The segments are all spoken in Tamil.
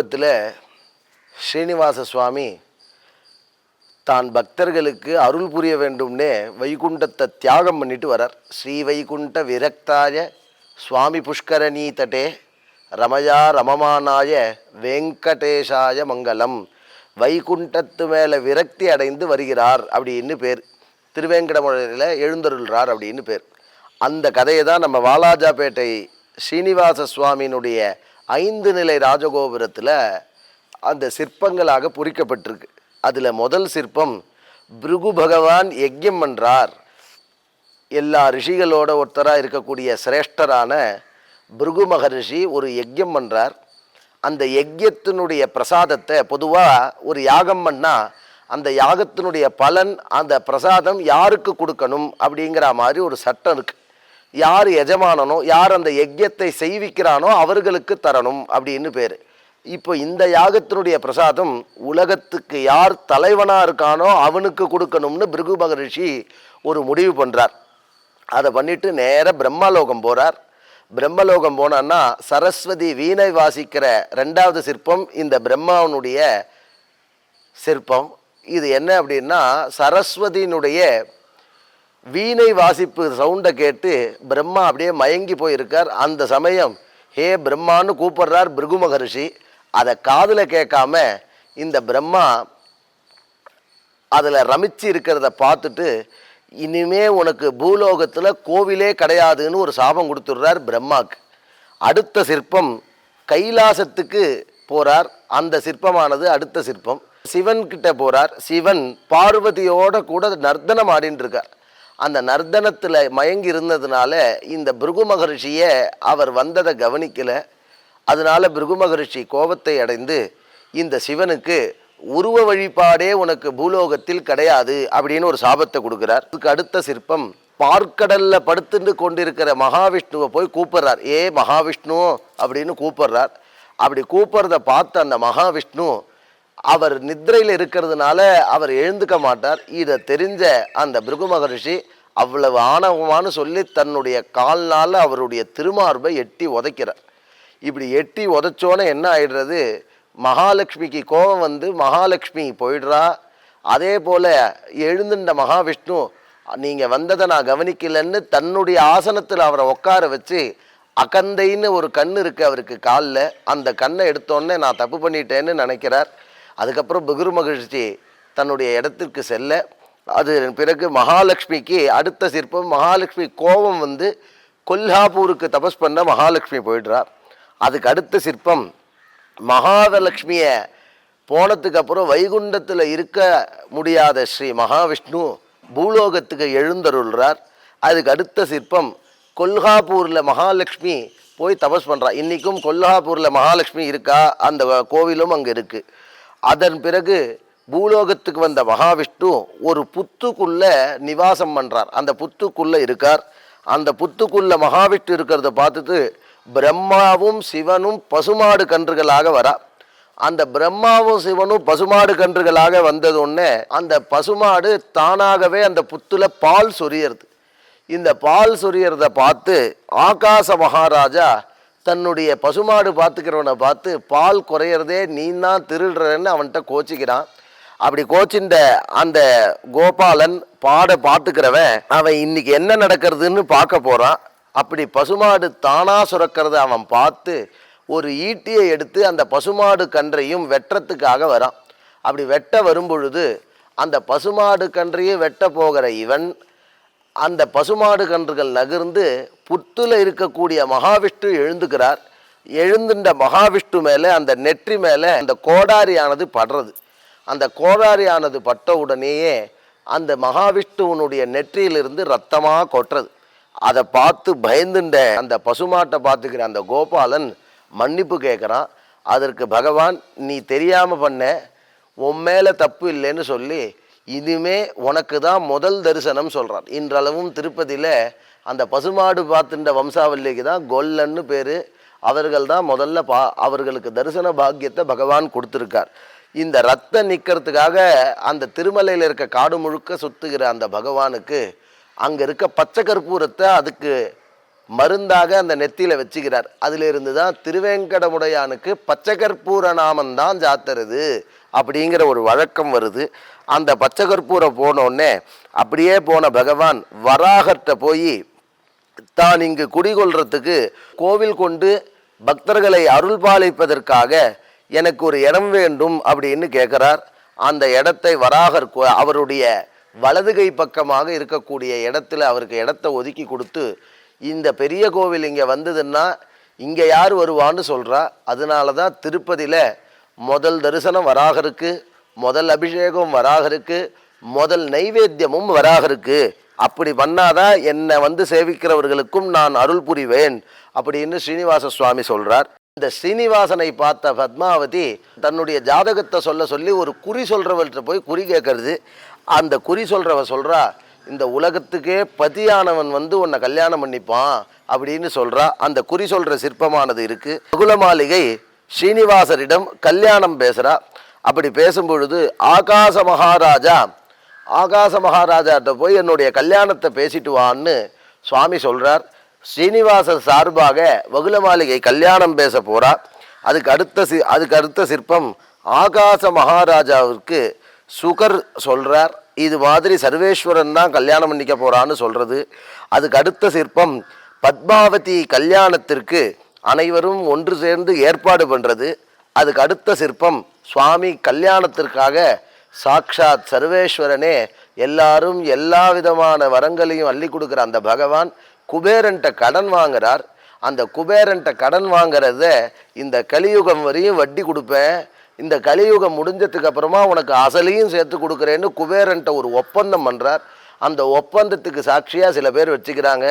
கலியுகத்தில் ஸ்ரீனிவாச சுவாமி தான் பக்தர்களுக்கு அருள் புரிய வேண்டும்னே வைகுண்டத்தை தியாகம் பண்ணிட்டு வரார் ஸ்ரீ வைகுண்ட விரக்தாய சுவாமி புஷ்கரணி தட்டே ரமயா ரமமானாய வெங்கடேஷாய மங்களம். வைகுண்டத்து மேலே விரக்தி அடைந்து வருகிறார் அப்படின்னு பேர். திருவேங்கடமுறையில் எழுந்தருள்றார் அப்படின்னு பேர். அந்த கதையை தான் நம்ம வாலாஜாபேட்டை ஸ்ரீனிவாச சுவாமியினுடைய ஐந்து நிலை ராஜகோபுரத்தில் அந்த சிற்பங்களாக பொறிக்கப்பட்டிருக்கு. அதில் முதல் சிற்பம் பிருகு பகவான் யஜ்யம் பண்ணுறார் எல்லா ரிஷிகளோட ஒருத்தராக இருக்கக்கூடிய சிரேஷ்டரான பிருகு மகரிஷி ஒரு யஜ்யம் பண்றார். அந்த யஜ்யத்தினுடைய பிரசாதத்தை பொதுவாக ஒரு யாகம் பண்ணால் அந்த யாகத்தினுடைய பலன் அந்த பிரசாதம் யாருக்கு கொடுக்கணும் அப்படிங்கிற மாதிரி ஒரு சட்டம் இருக்குது யார் எஜமானனோ யார் அந்த யஜ்யத்தை செய்விக்கிறானோ அவர்களுக்கு தரணும் அப்படின்னு பேர். இப்போ இந்த யாகத்தினுடைய பிரசாதம் உலகத்துக்கு யார் தலைவனாக இருக்கானோ அவனுக்கு கொடுக்கணும்னு பிருகு மகரிஷி ஒரு முடிவு பண்ணுறார் அதை பண்ணிட்டு நேராக பிரம்மலோகம் போகிறார் பிரம்மலோகம் போனான்னா சரஸ்வதி வீணை வாசிக்கிற ரெண்டாவது சிற்பம் இந்த பிரம்மாவனுடைய சிற்பம். இது என்ன அப்படின்னா சரஸ்வதியினுடைய வீணை வாசிப்பு சவுண்டை கேட்டு பிரம்மா அப்படியே மயங்கி போயிருக்கார். அந்த சமயம் ஹே பிரம்மான்னு கூப்பிடுறார் பிருகு மகரிஷி. அதை காதில் கேட்காம இந்த பிரம்மா அதில் ரமிச்சு இருக்கிறத பார்த்துட்டு இனிமே உனக்கு பூலோகத்தில் கோவிலே கிடையாதுன்னு ஒரு சாபம் கொடுத்துட்றார் பிரம்மாக்கு. அடுத்த சிற்பம் கைலாசத்துக்கு போகிறார் அந்த சிற்பமானது அடுத்த சிற்பம். சிவன் போகிறார் சிவன் பார்வதியோட கூட நர்த்தனம் ஆடின்னு இருக்கார். அந்த நர்தனத்தில் மயங்கி இருந்ததுனால இந்த பிருகு மகரிஷியை அவர் வந்ததை கவனிக்கலை. அதனால் பிருகு மகரிஷி கோபத்தை அடைந்து இந்த சிவனுக்கு உருவ வழிபாடே உனக்கு பூலோகத்தில் கிடையாது அப்படின்னு ஒரு சாபத்தை கொடுக்குறார். அதுக்கு அடுத்த சிற்பம் பார்க்கடல்ல படுத்துட்டு கொண்டிருக்கிற மகாவிஷ்ணுவை போய் கூப்பிடுறார். ஏ மகாவிஷ்ணு அப்படின்னு கூப்பிடுறார். அப்படி கூப்பிடுறத பார்த்த அந்த மகாவிஷ்ணு அவர் நித்ரையில் இருக்கிறதுனால அவர் எழுந்துக்க மாட்டார். இதை தெரிஞ்ச அந்த பிருகு மகரிஷி அவ்வளவு ஆணவமானு சொல்லி தன்னுடைய கால்னால அவருடைய திருமார்பை எட்டி உதைக்கிறார். இப்படி எட்டி உதைச்சோன்னே என்ன ஆயிடுறது? மகாலட்சுமிக்கு கோபம் வந்து மகாலட்சுமி போயிடுறா. அதே போல் எழுந்துட்ட மகாவிஷ்ணு நீங்கள் வந்ததை நான் கவனிக்கலைன்னு தன்னுடைய ஆசனத்தில் அவரை உட்கார வச்சு அகந்தைன்னு ஒரு கண் இருக்குது அவருக்கு காலில். அந்த கண்ணை எடுத்தோடனே நான் தப்பு பண்ணிட்டேன்னு நினைக்கிறார். அதுக்கப்புறம் பிகுரு மகிழ்ச்சி தன்னுடைய இடத்திற்கு செல்ல அது பிறகு மகாலட்சுமிக்கு அடுத்த சிற்பம் மகாலட்சுமி கோபம் வந்து கொல்ஹாப்பூருக்கு தபஸ் பண்ண மகாலட்சுமி போயிடுறார் அதுக்கு அடுத்த சிற்பம் மகாதலட்சுமியை போனதுக்கு அப்புறம் வைகுண்டத்தில் இருக்க முடியாத ஸ்ரீ மகாவிஷ்ணு பூலோகத்துக்கு எழுந்தருள்றார். அதுக்கு அடுத்த சிற்பம் கொல்ஹாப்பூரில் மகாலட்சுமி போய் தபஸ் பண்ணுறா இன்றைக்கும் கொல்ஹாப்பூரில் மகாலட்சுமி இருக்கா? அந்த கோவிலும் அங்கே இருக்குது அதன் பிறகு பூலோகத்துக்கு வந்த மகாவிஷ்ணு ஒரு புத்துக்குள்ள நிவாசம் பண்ணுறார் அந்த புத்துக்குள்ளே இருக்கார். அந்த புத்துக்குள்ள மகாவிஷ்ணு இருக்கிறத பார்த்துட்டு பிரம்மாவும் சிவனும் பசுமாடு கன்றுகளாக வரா. அந்த பிரம்மாவும் சிவனும் பசுமாடு கன்றுகளாக வந்ததுன்னே அந்த பசுமாடு தானாகவே அந்த புத்துல பால் சொரியறது. இந்த பால் சொரியறத பார்த்து ஆகாச மகாராஜா தன்னுடைய பசுமாடு பார்த்துக்கிறவனை பார்த்து பால் குறையிறதே நீ தான் திருடுறன்னு அவன்கிட்ட கோச்சிக்கிறான். அப்படி கோச்சின்ற அந்த கோபாலன் பாட பார்த்துக்கிறவன் அவன் இன்னைக்கு என்ன நடக்கிறதுன்னு பார்க்க போகிறான் அப்படி பசுமாடு தானாக சுரக்கிறத அவன் பார்த்து ஒரு ஈட்டியை எடுத்து அந்த பசுமாடு கன்றையும் வெட்டுறதுக்காக வரான். அப்படி வெட்ட வரும்பொழுது அந்த பசுமாடு கன்றையும் வெட்ட போகிற இவன் அந்த பசுமாடு கன்றுகள் நகர்ந்து புத்துல இருக்கக்கூடிய மகாவிஷ்ணு எழுந்துக்கிறார். எழுந்துட்ட மகாவிஷ்ணு மேலே அந்த நெற்றி மேலே அந்த கோடாரியானது படுறது. அந்த கோடாரியானது பட்ட உடனேயே அந்த மகாவிஷ்ணுவனுடைய நெற்றியிலிருந்து ரத்தமாக கொட்டுறது. அதை பார்த்து பயந்துண்ட அந்த பசுமாட்டை பார்த்துக்கிற அந்த கோபாலன் மன்னிப்பு கேட்குறான். அதற்கு பகவான் நீ தெரியாமல் பண்ண. உன் மேலே தப்பு இல்லைன்னு சொல்லி இனிமே உனக்கு தான் முதல் தரிசனம் சொல்கிறான் இன்றளவும் திருப்பதியில் அந்த பசுமாடு பார்த்துட்ட வம்சாவல்லிக்கு தான் கொல்லன்னு பேர். அவர்கள் தான் முதல்ல பா அவர்களுக்கு தரிசன பாக்கியத்தை பகவான் கொடுத்துருக்கார். இந்த ரத்தம் நிற்கிறதுக்காக அந்த திருமலையில் இருக்க காடு முழுக்க சுத்துகிற அந்த பகவானுக்கு அங்கே இருக்க பச்சை கற்பூரத்தை அதுக்கு மருந்தாக அந்த நெத்தியில் வச்சுக்கிறார். அதிலிருந்து தான் திருவேங்கடமுடையானுக்கு பச்சை கற்பூர நாமம் தான் ஜாத்துறது அப்படிங்கிற ஒரு வழக்கம் வருது. அந்த பச்சை கற்பூரம் போனோடனே அப்படியே போன பகவான் வராகர்கிட்ட போய் தான் இங்கு குடிகொள்றதுக்கு கோவில் கொண்டு பக்தர்களை அருள் பாலிப்பதற்காக எனக்கு ஒரு இடம் வேண்டும் அப்படின்னு கேட்குறார். அந்த இடத்தை வராகர் கோ- அவருடைய வலது கை பக்கமாக இருக்கக்கூடிய இடத்துல அவருக்கு இடத்த ஒதுக்கி கொடுத்து இந்த பெரிய கோவில் இங்கே வந்ததுன்னா இங்கே யார் வருவான்னு சொல்கிறா அதனால தான் திருப்பதியில் முதல் தரிசனம் வராகருக்கு முதல் அபிஷேகம் வராகருக்கு முதல் நைவேத்தியமும் வராகருக்கு. அப்படி பண்ணாதான் என்னை வந்து சேவிக்கிறவர்களுக்கும் நான் அருள் புரிவேன் அப்படின்னு ஸ்ரீனிவாச சுவாமி சொல்றார். இந்த ஸ்ரீனிவாசனை பார்த்த பத்மாவதி தன்னுடைய ஜாதகத்தை சொல்ல சொல்லி ஒரு குறி சொல்றவர்கிட்ட போய் குறி கேட்கறது. அந்த குறி சொல்றவ சொல்றா இந்த உலகத்துக்கே பதியானவன் வந்து உன்னை கல்யாணம் பண்ணிப்பான் அப்படின்னு சொல்றா. அந்த குறி சொல்ற சிற்பமானது இருக்கு. மகுல மாளிகை ஸ்ரீனிவாசரிடம் கல்யாணம் பேசுகிறா அப்படி பேசும்பொழுது ஆகாச மகாராஜா ஆகாச மகாராஜாட்ட போய் என்னுடைய கல்யாணத்தை பேசிட்டு வான்னு சுவாமி சொல்கிறார் ஸ்ரீனிவாசர் சார்பாக வகுல மாளிகை கல்யாணம் பேச போறா. அதுக்கு அடுத்த சி அதுக்கு அடுத்த சிற்பம் ஆகாச மகாராஜாவிற்கு சுகர் சொல்கிறார் இது மாதிரி சர்வேஸ்வரன் தான் கல்யாணம் பண்ணிக்க போகிறான்னு சொல்கிறது அதுக்கு அடுத்த சிற்பம் பத்மாவதி கல்யாணத்திற்கு அனைவரும் ஒன்று சேர்ந்து ஏற்பாடு பண்ணுறது அதுக்கு அடுத்த சிற்பம் சுவாமி கல்யாணத்திற்காக சாக்ஷாத் சர்வேஸ்வரனே எல்லாரும் எல்லா விதமான வரங்களையும் அள்ளி கொடுக்குற அந்த பகவான் குபேரன்ட்ட கடன் வாங்குறார். அந்த குபேரன்ட்ட கடன் வாங்குறத இந்த கலியுகம் வரையும் வட்டி கொடுப்பேன். இந்த கலியுகம் முடிஞ்சதுக்கு அப்புறமா உனக்கு அசலையும் சேர்த்து கொடுக்குறேன்னு குபேரன்ட்ட ஒரு ஒப்பந்தம் பண்ணுறார் அந்த ஒப்பந்தத்துக்கு சாட்சியாக சில பேர் வச்சுக்கிறாங்க.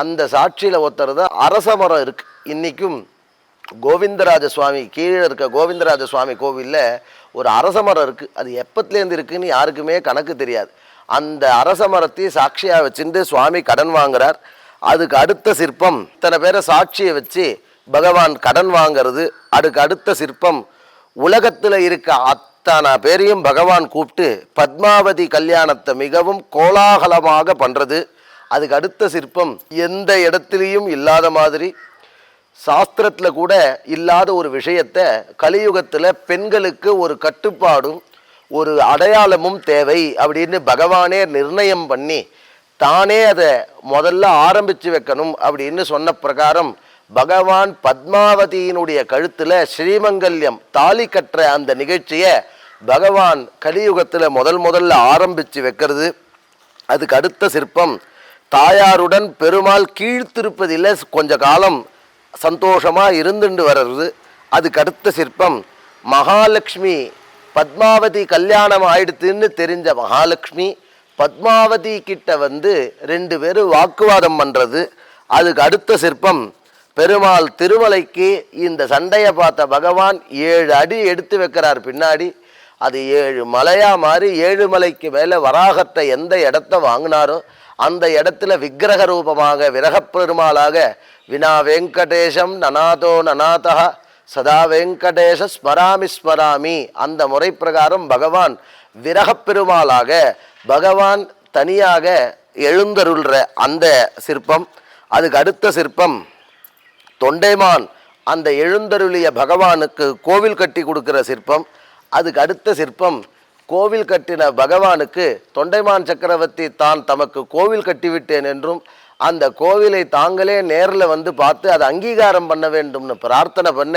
அந்த சாட்சியில் ஒருத்தர் தான் அரச மரம் இருக்கு. இன்றைக்கும் கோவிந்தராஜ சுவாமி கீழே இருக்க கோவிந்தராஜ சுவாமி கோவிலில் ஒரு அரச மரம் இருக்குது அது எப்பத்துலேருந்து இருக்குதுன்னு யாருக்குமே கணக்கு தெரியாது. அந்த அரச மரத்தை சாட்சியாக வச்சுட்டு சுவாமி கடன் வாங்குறார். அதுக்கு அடுத்த சிற்பம் இத்தனை பேரை சாட்சியை வச்சு பகவான் கடன் வாங்குறது. அதுக்கு அடுத்த சிற்பம் உலகத்தில் இருக்க அத்தனை பேரையும் பகவான் கூப்பிட்டு பத்மாவதி கல்யாணத்தை மிகவும் கோலாகலமாக பண்ணுறது அதுக்கு அடுத்த சிற்பம் எந்த இடத்துலையும் இல்லாத மாதிரி சாஸ்திரத்தில் கூட இல்லாத ஒரு விஷயத்தை கலியுகத்தில் பெண்களுக்கு ஒரு கட்டுப்பாடும் ஒரு அடையாளமும் தேவை அப்படின்னு பகவானே நிர்ணயம் பண்ணி தானே அதை முதல்ல ஆரம்பித்து வைக்கணும் அப்படின்னு சொன்ன பிரகாரம் பகவான் பத்மாவதியினுடைய கழுத்தில் ஸ்ரீமங்கல்யம் தாலி கட்டுற அந்த நிகழ்ச்சியை பகவான் கலியுகத்தில் முதல் முதல்ல ஆரம்பித்து வைக்கிறது. அதுக்கு அடுத்த சிற்பம் தாயாருடன் பெருமாள் கீழ்த்திருப்பதில் கொஞ்ச காலம் சந்தோஷமாக இருந்துண்டு வர்றது. அதுக்கு அடுத்த சிற்பம் மகாலட்சுமி பத்மாவதி கல்யாணம் ஆயிடுத்துன்னு தெரிஞ்ச மகாலட்சுமி பத்மாவதி கிட்ட வந்து ரெண்டு பேரும் வாக்குவாதம் பண்ணுறது அதுக்கு அடுத்த சிற்பம் பெருமாள் திருமலைக்கு இந்த சண்டையை பார்த்த பகவான் ஏழு அடி எடுத்து வைக்கிறார் பின்னாடி. அது ஏழு மலையாக மாறி ஏழு மலைக்கு மேலே வராகத்தை எந்த இடத்த வாங்கினாரோ அந்த இடத்துல விக்கிரக ரூபமாக விரகப்பெருமாளாக வினா வெங்கடேஷம் நனாதோ நனாதா சதா வெங்கடேஷ ஸ்மராமி ஸ்மராமி அந்த முறை பிரகாரம் பகவான் விரகப்பெருமாளாக பகவான் தனியாக எழுந்தருள்ற அந்த சிற்பம் அதுக்கு அடுத்த சிற்பம் தொண்டைமான் அந்த எழுந்தருளிய பகவானுக்கு கோவில் கட்டி கொடுக்கிற சிற்பம் அதுக்கு அடுத்த சிற்பம் கோவில் கட்டின பகவானுக்கு தொண்டைமான் சக்கரவர்த்தி தான் தமக்கு கோவில் கட்டிவிட்டேன் என்றும் அந்த கோவிலை தாங்களே நேரில் வந்து பார்த்து அதை அங்கீகாரம் பண்ண வேண்டும்னு பிரார்த்தனை பண்ண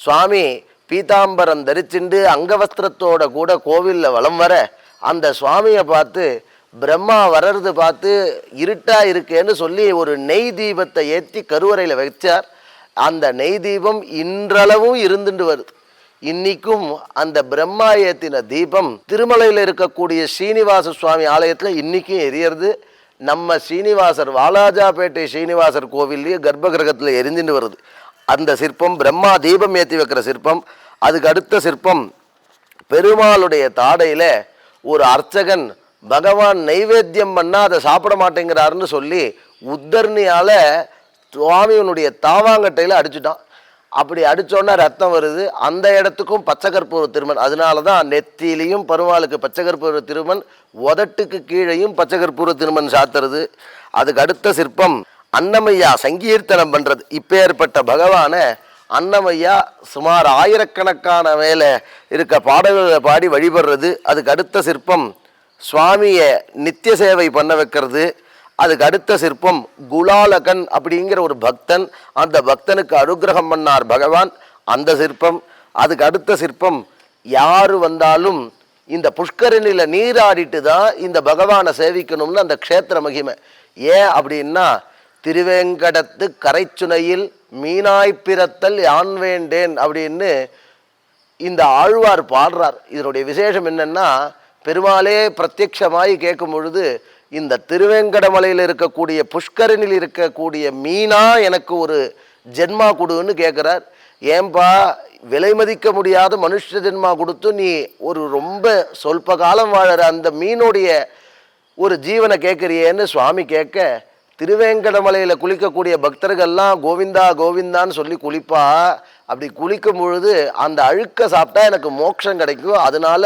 சுவாமி பீதாம்பரம் தரிச்சுண்டு அங்கவஸ்திரத்தோட கூட கோவிலில் வலம் வர அந்த சுவாமியை பார்த்து பிரம்மா வர்றது பார்த்து இருட்டா இருக்கேன்னு சொல்லி ஒரு நெய் தீபத்தை ஏற்றி கருவறையில் வச்சார். அந்த நெய் தீபம் இன்றளவும் இருந்துட்டு வருது. இன்னைக்கும் அந்த பிரம்மாயத்தின தீபம் திருமலையில் இருக்கக்கூடிய ஸ்ரீனிவாச சுவாமி ஆலயத்தில் இன்னைக்கும் எரியறது. நம்ம ஸ்ரீனிவாசர் வாலாஜாபேட்டை ஸ்ரீனிவாசர் கோவில்லையே கர்ப்ப கிரகத்தில் எரிஞ்சுட்டு வருது. அந்த சிற்பம் பிரம்மா தீபம் ஏற்றி வைக்கிற சிற்பம் அதுக்கு அடுத்த சிற்பம் பெருமாளுடைய தாடையில் ஒரு அர்ச்சகன் பகவான் நைவேத்தியம் பண்ணால் அதை சாப்பிட மாட்டேங்கிறாருன்னு சொல்லி உத்தர்ணியால் சுவாமியனுடைய தாவாங்கட்டையில் அடிச்சுட்டான். அப்படி அடிச்சோன்னா ரத்தம் வருது. அந்த இடத்துக்கும் பச்சை கற்பூர திருமண் அதனால தான் நெத்திலையும் பெருமாளுக்கு பச்சை கற்பூர திருமண் உதட்டுக்கு கீழேயும் பச்சை கற்பூர திருமண் சாத்துறது. அதுக்கு அடுத்த சிற்பம் அன்னமையா சங்கீர்த்தனம் பண்றது. இப்பேற்பட்ட பகவானை அன்னமையா சுமார் ஆயிரக்கணக்கான மேலே இருக்க பாடல்களை பாடி வழிபடுறது. அதுக்கு அடுத்த சிற்பம் சுவாமியை நித்திய சேவை பண்ண வைக்கிறது. அதுக்கு அடுத்த சிற்பம் குலாலகன் அப்படிங்கிற ஒரு பக்தன். அந்த பக்தனுக்கு அனுகிரகம் பண்ணார் பகவான். அந்த சிற்பம் அதுக்கு அடுத்த சிற்பம் யார் வந்தாலும் இந்த புஷ்கரணியில் நீராடிட்டு தான் இந்த பகவானை சேவிக்கணும்னு அந்த க்ஷேத்திர மகிமை. ஏன் அப்படின்னா திருவேங்கடத்து கரைச்சுனையில் மீனாய் பிறத்தல் யான் வேண்டேன் அப்படின்னு இந்த ஆழ்வார் பாடுறார். இதனுடைய விசேஷம் என்னென்னா பெருமாளே பிரத்யட்சமாய் கேட்கும் பொழுது இந்த திருவேங்கடமலையில் இருக்கக்கூடிய புஷ்கரனில் இருக்கக்கூடிய மீனா எனக்கு ஒரு ஜென்மா கொடுன்னு கேட்குறார் ஏன்பா விலை மதிக்க முடியாத மனுஷ ஜென்மா கொடுத்து நீ ஒரு ரொம்ப சொல்ப காலம் வாழற அந்த மீனுடைய ஒரு ஜீவனை கேட்குறியேன்னு சுவாமி கேட்க திருவேங்கடமலையில் குளிக்கக்கூடிய பக்தர்கள்லாம் கோவிந்தா கோவிந்தான்னு சொல்லி குளிப்பா. அப்படி குளிக்கும் பொழுது அந்த அழுக்க சாப்பிட்டா எனக்கு மோட்சம் கிடைக்கும். அதனால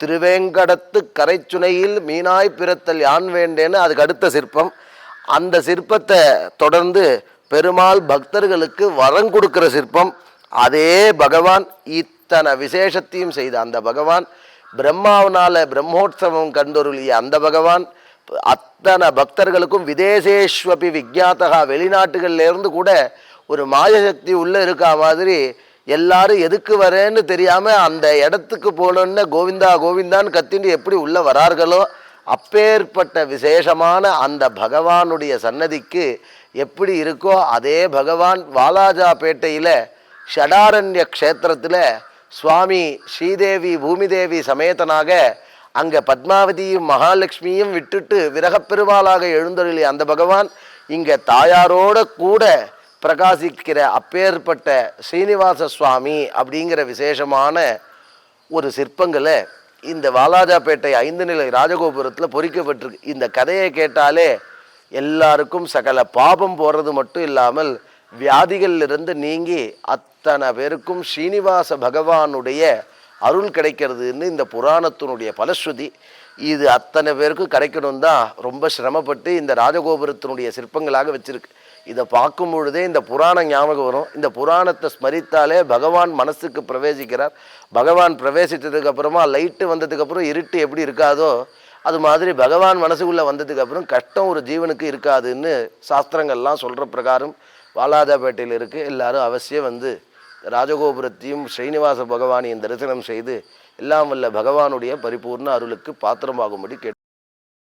திருவேங்கடத்து கரைச்சுனையில் மீனாய் பிறத்தல் யான் வேண்டேன்னு அதுக்கு அடுத்த சிற்பம். அந்த சிற்பத்தை தொடர்ந்து பெருமாள் பக்தர்களுக்கு வரம் கொடுக்கிற சிற்பம். அதே பகவான் இத்தனை விசேஷத்தையும் செய்த அந்த பகவான் பிரம்மாவனால பிரம்மோற்சவம் கண்டொருளிய அந்த பகவான் அத்தனை பக்தர்களுக்கும் விதேசேஸ்வபி விக்ஞாத்தகா வெளிநாட்டுகள்ல இருந்து கூட ஒரு மாயசக்தி உள்ள இருக்கா மாதிரி எல்லாரும் எதுக்கு வரேன்னு தெரியாம அந்த இடத்துக்கு போகணுன்னு கோவிந்தா கோவிந்தான்னு கத்திண்டு எப்படி உள்ள வரார்களோ அப்பேற்பட்ட விசேஷமான அந்த பகவானுடைய சன்னதிக்கு எப்படி இருக்கோ அதே பகவான் வாலாஜாபேட்டையில் ஷடாரண்ய க்ஷேத்திரத்தில் சுவாமி ஸ்ரீதேவி பூமிதேவி சமேதனாக அங்கே பத்மாவதியும் மகாலட்சுமியும் விட்டுட்டு விரகப்பெருமாளாக எழுந்தருளி அந்த பகவான் இங்கே தாயாரோட கூட பிரகாசிக்கிற அப்பேற்பட்ட ஸ்ரீனிவாச சுவாமி அப்படிங்கிற விசேஷமான ஒரு சிற்பங்களை இந்த வாலாஜாபேட்டை ஐந்து நிலை ராஜகோபுரத்தில் பொறிக்கப்பட்டிருக்கு. இந்த கதையை கேட்டாலே எல்லாருக்கும் சகல பாபம் போகிறது மட்டும் இல்லாமல் வியாதிகளிலிருந்து நீங்கி அத்தனை பேருக்கும் ஸ்ரீனிவாச பகவானுடைய அருள் கிடைக்கிறதுன்னு இந்த புராணத்தினுடைய பலஸ்ருதி. இது அத்தனை பேருக்கும் கிடைக்கணும் தான் ரொம்ப சிரமப்பட்டு இந்த ராஜகோபுரத்தினுடைய சிற்பங்களாக வச்சுருக்கு. இதை பார்க்கும் பொழுதே இந்த புராணம் ஞாபகம் வரும். இந்த புராணத்தை ஸ்மரித்தாலே பகவான் மனசுக்கு பிரவேசிக்கிறார். பகவான் பிரவேசித்ததுக்கப்புறமா லைட்டு வந்ததுக்கப்புறம் இருட்டு எப்படி இருக்காதோ அது மாதிரி பகவான் மனசுக்குள்ளே வந்ததுக்கப்புறம் கஷ்டம் ஒரு ஜீவனுக்கு இருக்காதுன்னு சாஸ்திரங்கள்லாம் சொல்கிற பிரகாரம் வாலாஜாபேட்டையில் இருக்குது எல்லாரும் அவசியம் வந்து ராஜகோபுரத்தையும் ஸ்ரீனிவாச பகவானையும் தரிசனம் செய்து எல்லாம் வல்ல பகவானுடைய பரிபூர்ண அருளுக்கு பாத்திரமாகும்படி கேட்டு